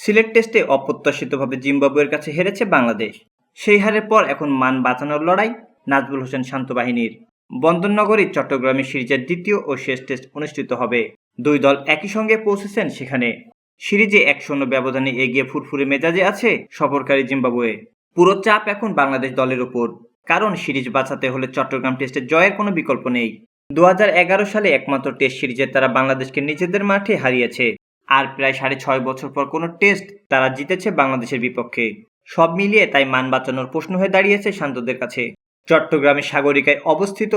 সিলেট টেস্টে অপ্রত্যাশিতভাবে জিম্বাবুয়ের কাছে হেরেছে বাংলাদেশ। সেই হারের পর এখন মান বাঁচানোর লড়াই নাজবুল হোসেন শান্ত বাহিনীর। বন্দরনগরী চট্টগ্রামে সিরিজের দ্বিতীয় ও শেষ টেস্ট অনুষ্ঠিত হবে। দুই দল একই সঙ্গে পৌঁছেছেন সেখানে। সিরিজে এক শূন্য ব্যবধানে এগিয়ে ফুরফুরে মেজাজে আছে সফরকারী জিম্বাবুয়ে। পুরো চাপ এখন বাংলাদেশ দলের ওপর। কারণ সিরিজ বাঁচাতে হলে চট্টগ্রাম টেস্টে জয়ের কোনো বিকল্প নেই। দু হাজার এগারো সালে একমাত্র টেস্ট সিরিজে তারা বাংলাদেশকে নিজেদের মাঠে হারিয়েছে। আর প্রায় সাড়ে ছয় বছর পর কোনো টেস্ট তারা জিতেছে বাংলাদেশের বিপক্ষে। সব মিলিয়ে তাই মান বাঁচানোর প্রশ্ন হয়ে দাঁড়িয়েছে শান্তদের কাছে। চট্টগ্রামের সাগরিকায় অবস্থিত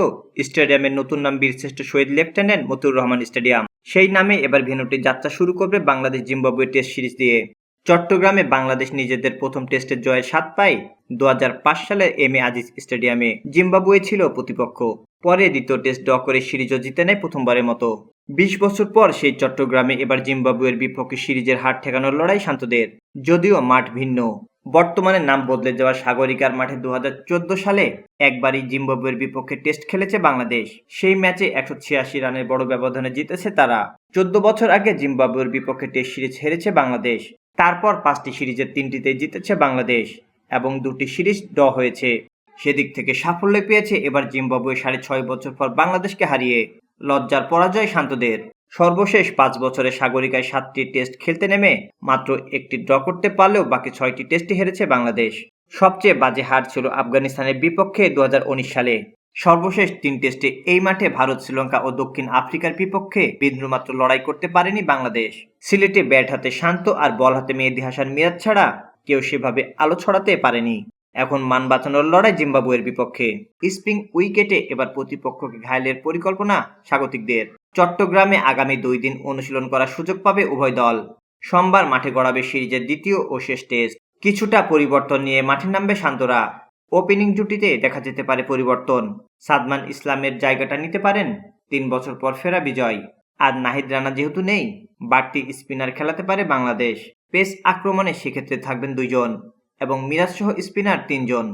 স্টেডিয়ামের নতুন নাম বীরশ্রেষ্ঠ শহীদ লেফটেন্যান্ট মতিউর রহমান স্টেডিয়াম। সেই নামে এবার ভেন্যুটি যাত্রা শুরু করবে বাংলাদেশ জিম্বাবুয়ে টেস্ট সিরিজ দিয়ে। চট্টগ্রামে বাংলাদেশ নিজেদের প্রথম টেস্টের জয়ের স্বাদ পায় দু সালের এম এ আজিজ স্টেডিয়ামে। জিম্বাবুয়ে ছিল প্রতিপক্ষ। পরে দ্বিতীয় টেস্ট ড্র করে সিরিজও জিতে নেয় প্রথমবারের মতো। বিশ বছর পর সেই চট্টগ্রামে এবার জিম্বাবুয়ের বিপক্ষে সিরিজের হার ঠেকানোর লড়াই শান্তদের। যদিও মাঠ ভিন্ন। বর্তমানে নাম বদলে যাওয়া সাগরিকার মাঠে দুহাজার চোদ্দ সালে একবারই জিম্বাবুয়ের বিপক্ষে টেস্ট খেলেছে বাংলাদেশ। সেই ম্যাচে একশো ছিয়াশি রানের বড় ব্যবধানে জিতেছে তারা। চোদ্দ বছর আগে জিম্বাবুয়ের বিপক্ষে টেস্ট সিরিজ হেরেছে বাংলাদেশ। তারপর পাঁচটি সিরিজের তিনটিতে জিতেছে বাংলাদেশ এবং দুটি সিরিজ ড হয়েছে। সেদিক থেকে সাফল্য পেয়েছে এবার জিম্বাবুয়ে সাড়ে ছয় বছর পর বাংলাদেশকে হারিয়ে। লজ্জার পরাজয় শান্তদের। সর্বশেষ পাঁচ বছরে সাগরিকায় সাতটি টেস্ট খেলতে নেমে মাত্র একটি ড্র করতে পারলেও বাকি ছয়টি টেস্টে হেরেছে বাংলাদেশ। সবচেয়ে বাজে হার ছিল আফগানিস্তানের বিপক্ষে দু হাজার উনিশ সালে। সর্বশেষ তিন টেস্টে এই মাঠে ভারত, শ্রীলঙ্কা ও দক্ষিণ আফ্রিকার বিপক্ষে বিন্দুমাত্র লড়াই করতে পারেনি বাংলাদেশ। সিলেটে ব্যাট হাতে শান্ত আর বল হাতে মেহেদি হাসান মিরাজ ছাড়া কেউ সেভাবে আলো ছড়াতে পারেনি। এখন মান বাঁচানোর লড়াই জিম্বাবুয়ের বিপক্ষে। স্প্রিং উইকেটে এবার প্রতিপক্ষকে ঘায়লের পরিকল্পনা স্বাগতিকদের। চট্টগ্রামে আগামী দুই দিন অনুশীলন করার সুযোগ পাবে উভয় দল। সোমবার মাঠে গড়াবে সিরিজের দ্বিতীয় ও শেষ টেস্ট। কিছুটা পরিবর্তন নিয়ে মাঠে নামবে শান্তরা। ওপেনিং জুটিতে দেখা যেতে পারে পরিবর্তন। সাদমান ইসলামের জায়গাটা নিতে পারেন। তিন বছর পর ফেরা বিজয়। আর নাহিদ রানা যেহেতু নেই, বাড়তি স্পিনার খেলাতে পারে বাংলাদেশ। পেস আক্রমণে সেক্ষেত্রে থাকবেন দুইজন। এবং মিরাজ সহ স্পিনার তিনজন।